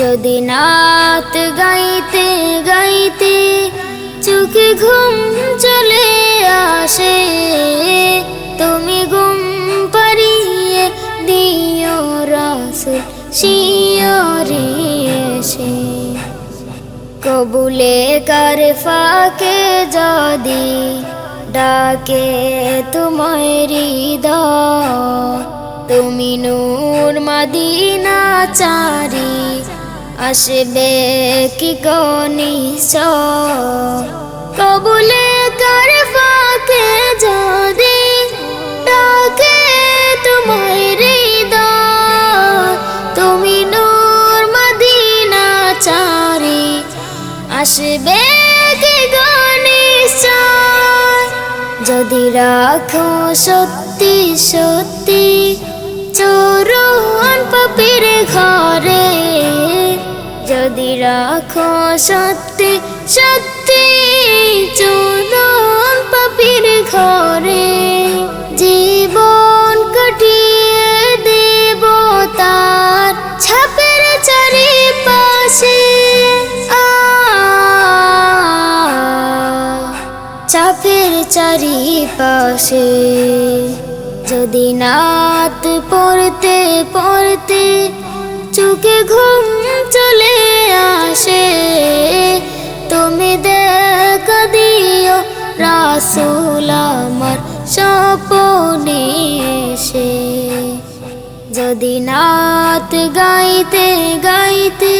যদি নাত গাইতে গাইতে চোখে ঘুম চলে আসে। তুমি ঘুম পারিয়ে দিও রাসুল শিয়রে এসে। কবুলে কার ফাকে যদি ডাকে তোমায় হৃদয়, তুমি নূর মদিনা চারি আসবে কি কনিস কবুলে কার ফাকে যদি ডাকে তোমায় হৃদয়? তুমি নূর মদিনা চারি আসবে কি গনিশ্চয় যদি রাখো সত্যি সত্যি চোরন পাপির ঘরে যদি রাখো সত্যি সত্যি চোরন পাপির ঘরে। জীবন কাটিয়ে দেব তার ছাপের চারিপাশে। চাপের চারিপাশে। যদি নাত পড়তে পড়তে চোখে ঘুম রাসুল আমার স্বপনে এসে যদি নাত গাইতে গাইতে